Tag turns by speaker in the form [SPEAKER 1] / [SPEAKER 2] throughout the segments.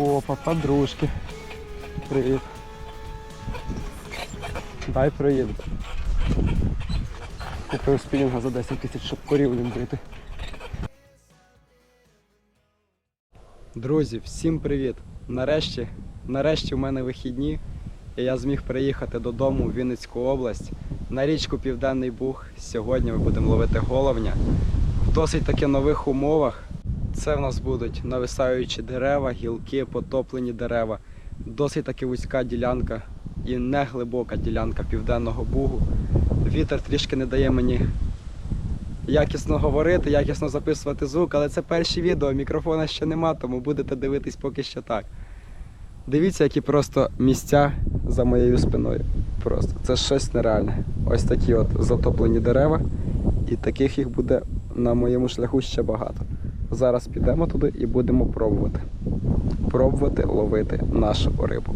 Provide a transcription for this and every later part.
[SPEAKER 1] Опа, подружки. Привіт. Дай проїду. Купив спінінга за 10 тисяч, щоб корів їм бити. Друзі, всім привіт! Нарешті, нарешті в мене вихідні, і я зміг приїхати додому в Вінницьку область на річку Південний Буг. Сьогодні ми будемо ловити головня в досить таки нових умовах. Це в нас будуть нависаючі дерева, гілки, потоплені дерева, досить таки вузька ділянка і не глибока ділянка Південного Бугу. Вітер трішки не дає мені якісно говорити, якісно записувати звук, але це перші відео, мікрофона ще нема, тому будете дивитись поки що так. Дивіться, які просто місця за моєю спиною. Просто це щось нереальне. Ось такі от затоплені дерева, і таких їх буде на моєму шляху ще багато. Зараз підемо туди і будемо пробувати. Пробувати ловити нашу рибу.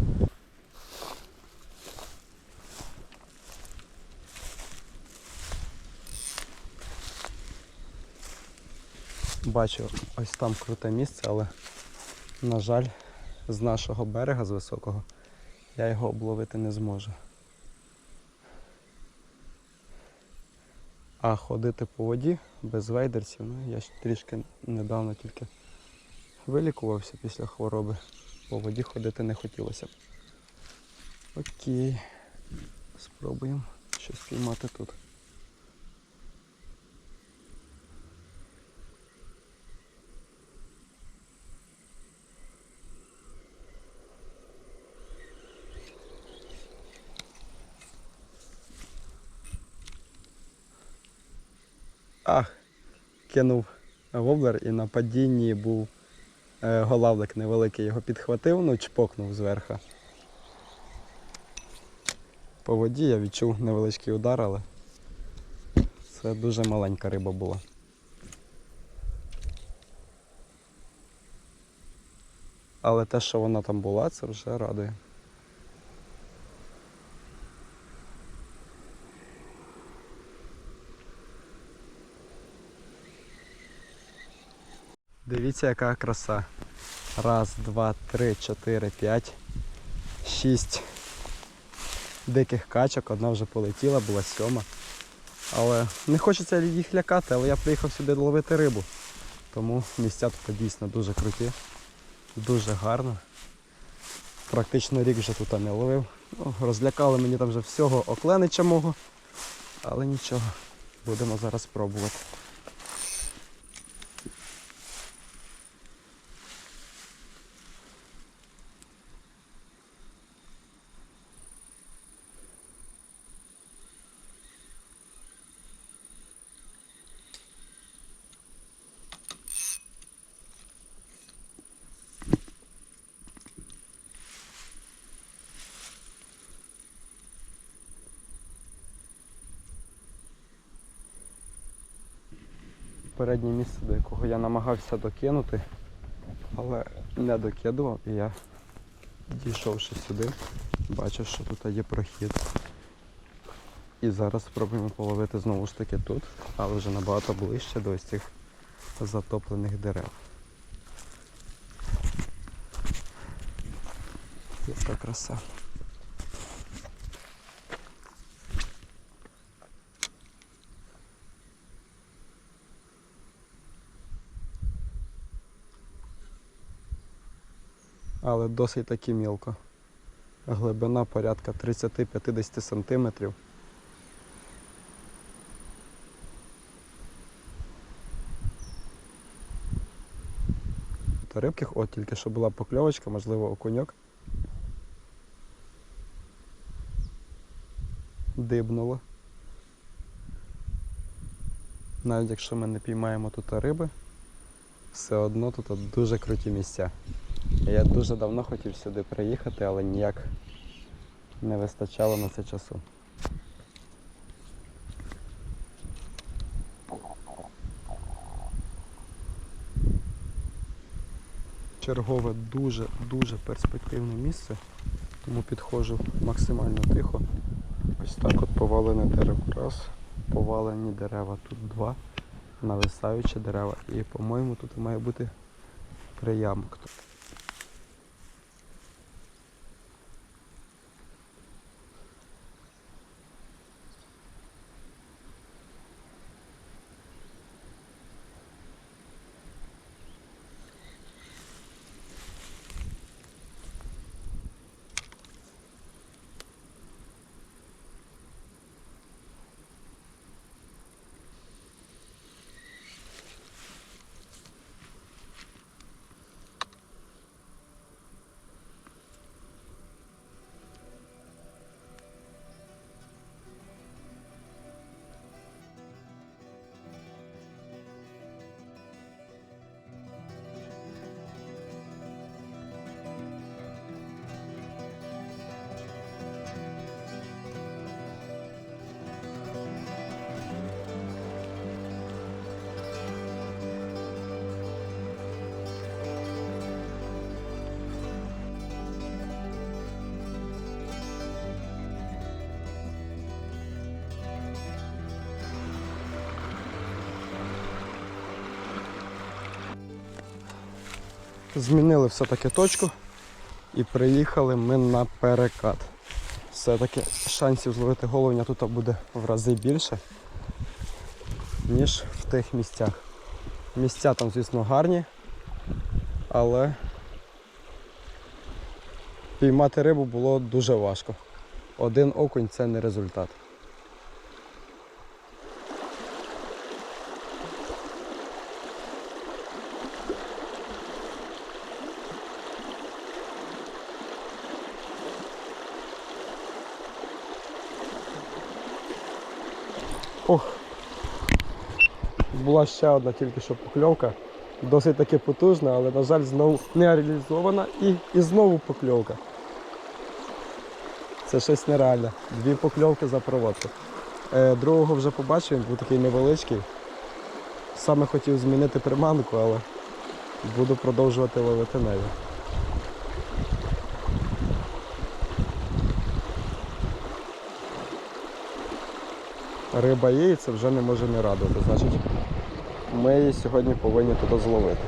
[SPEAKER 1] Бачу, ось там круте місце, але, на жаль, з нашого берега, з високого, я його обловити не зможу. А ходити по воді без вейдерців, ну я ж трішки недавно тільки вилікувався після хвороби. По воді ходити не хотілося. Окей. Спробуємо щось піймати тут. Ах, кинув воблер і на падінні був е, голавлик невеликий, його підхватив, ну чпокнув зверху. По воді я відчув невеличкий удар, але це дуже маленька риба була. Але те, що вона там була, це вже радує. Дивіться, яка краса. Раз, два, три, чотири, п'ять, шість диких качок. Одна вже полетіла, була сьома. Але не хочеться їх лякати, але я приїхав сюди ловити рибу. Тому місця тут дійсно дуже круті, дуже гарно. Практично рік вже тут не ловив. Ну, розлякали мені там вже всього окленича мого. Але нічого, будемо зараз пробувати. Переднє місце, до якого я намагався докинути, але не докидував і я, дійшовши сюди, бачив, що тут є прохід. І зараз спробуємо половити знову ж таки тут, але вже набагато ближче до ось цих затоплених дерев. Яка краса. Але досить таки мілко. Глибина порядка 30-50 сантиметрів. Та рибки, от тільки що була покльовочка, можливо, окуньок. Дибнуло. Навіть якщо ми не піймаємо тут риби, все одно тут дуже круті місця. Я дуже давно хотів сюди приїхати, але ніяк не вистачало на це часу. Чергове дуже-дуже перспективне місце, тому підходжу максимально тихо. Ось так от повалене дерево. Раз, повалені дерева, тут два, нависаючі дерева. І по-моєму тут має бути приямок. Змінили все-таки точку і приїхали ми на перекат. Все-таки шансів зловити головня тут буде в рази більше, ніж в тих місцях. Місця там, звісно, гарні, але піймати рибу було дуже важко. Один окунь це не результат. Ох, була ще одна тільки що покльовка. Досить таки потужна, але, на жаль, знову не реалізована і, і знову покльовка. Це щось нереальне. Дві покльовки за проводку. Е, другого вже побачив, він був такий невеличкий. Саме хотів змінити приманку, але буду продовжувати ловити нею. Риба є і це вже не може не радувати. Значить, ми її сьогодні повинні туди зловити.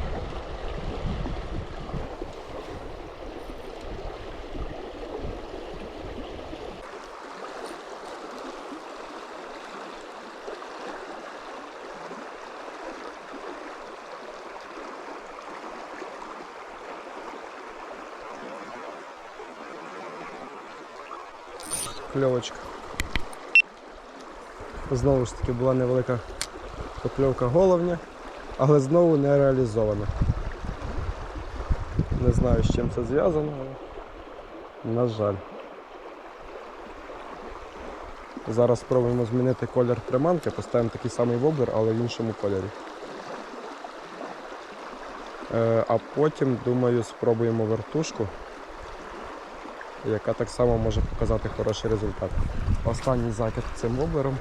[SPEAKER 1] Кльовочка. Знову ж таки була невелика покльовка головня, але знову не реалізована. Не знаю з чим це зв'язано, але на жаль. Зараз спробуємо змінити колір приманки, поставимо такий самий воблер, але в іншому кольорі. Е, а потім, думаю, спробуємо вертушку, яка так само може показати хороший результат. Останній закид цим воблером.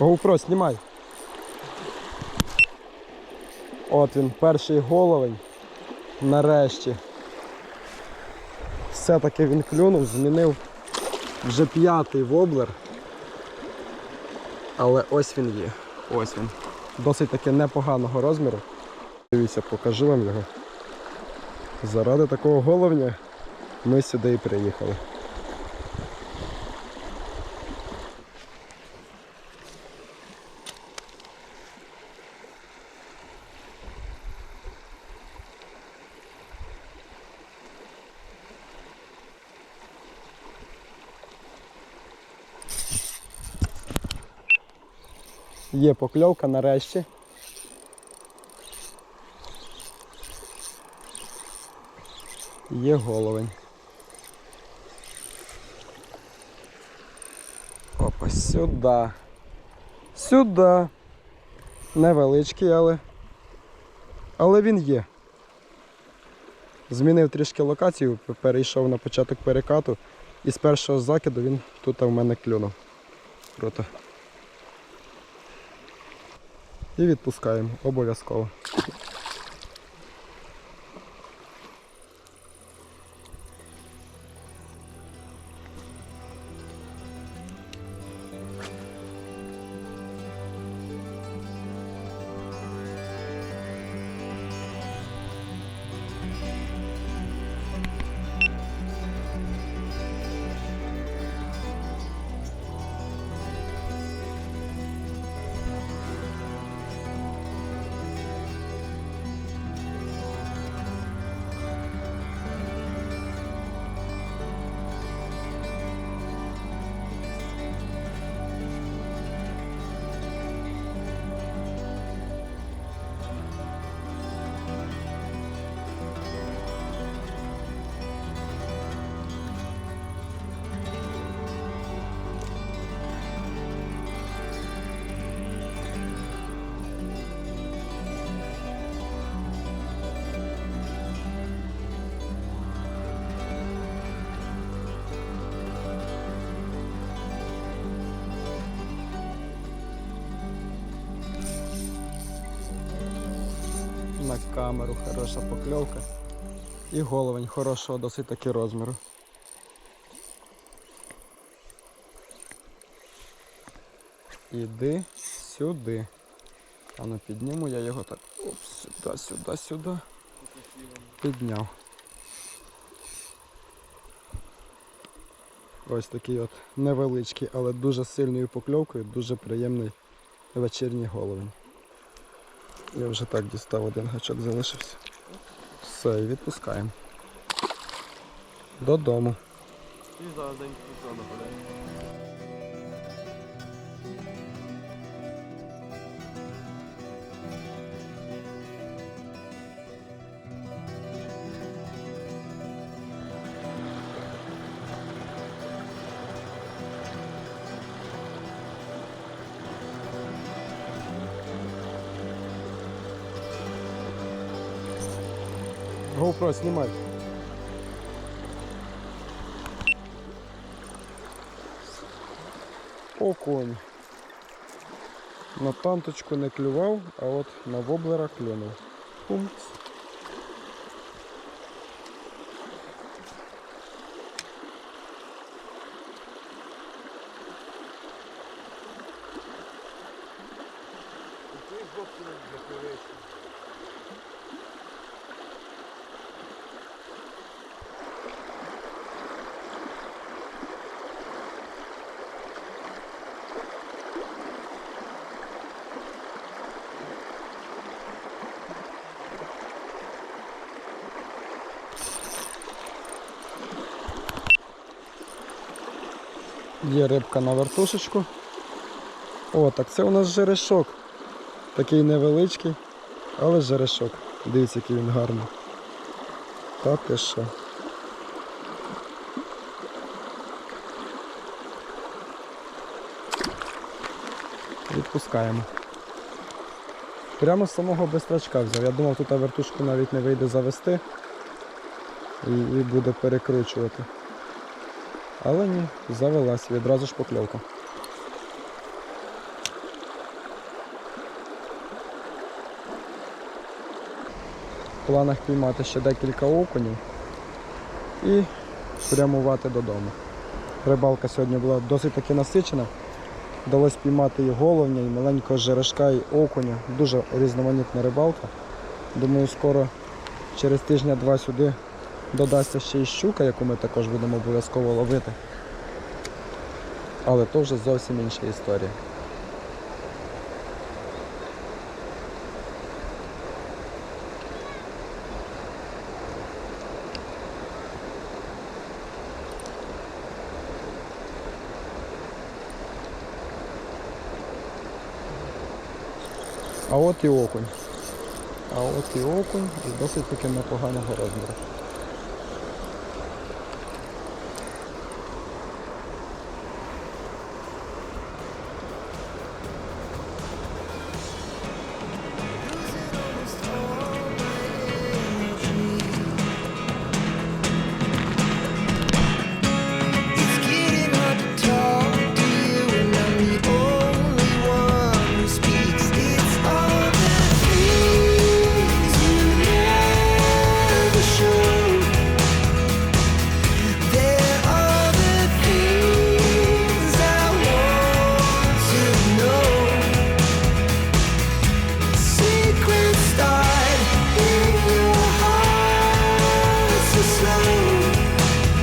[SPEAKER 1] GoPro, знімай. От він, перший головень. Нарешті. Все-таки він клюнув, змінив вже п'ятий воблер. Але ось він є. Ось він. Досить таки непоганого розміру. Дивіться, покажу вам його. Заради такого головня ми сюди і приїхали. Є покльовка нарешті. Є головень. Опа, сюди. Сюди. Невеличкий, але. Але він є. Змінив трішки локацію, перейшов на початок перекату і з першого закиду він тут в мене клюнув. Круто. І відпускаємо обов'язково. Камеру, хороша покльовка. І головень хорошого досить таки розміру. Іди сюди. А ну підніму я його так. Оп, сюди, сюди, сюди. Підняв. Ось такий от невеличкий, але дуже сильною покльовкою, дуже приємний вечірній головень. Я вже так дістав один гачок залишився. Все, і відпускаємо. Додому.
[SPEAKER 2] І зараз день нападає.
[SPEAKER 1] GoPro знімай. Окунь. На танточку не клював, а от на воблера клюнув. Пумц. Є рибка на вертушечку. О, так це у нас жерешок. Такий невеличкий, але жерешок. Дивіться, який він гарний. Та ти що. Відпускаємо. Прямо з самого бистрачка взяв. Я думав, тут вертушку навіть не вийде завести і, і буде перекручувати. Але ні, завелась, відразу ж покльовка. В планах піймати ще декілька окунів і прямувати додому. Рибалка сьогодні була досить таки насичена. Вдалося піймати і головня, і маленького жерешка, і окуня. Дуже різноманітна рибалка. Думаю, скоро через тижня-два сюди додасться ще й щука, яку ми також будемо обов'язково ловити. Але то вже зовсім інша історія. А от і окунь. А от і окунь і досить таки непоганого розміру.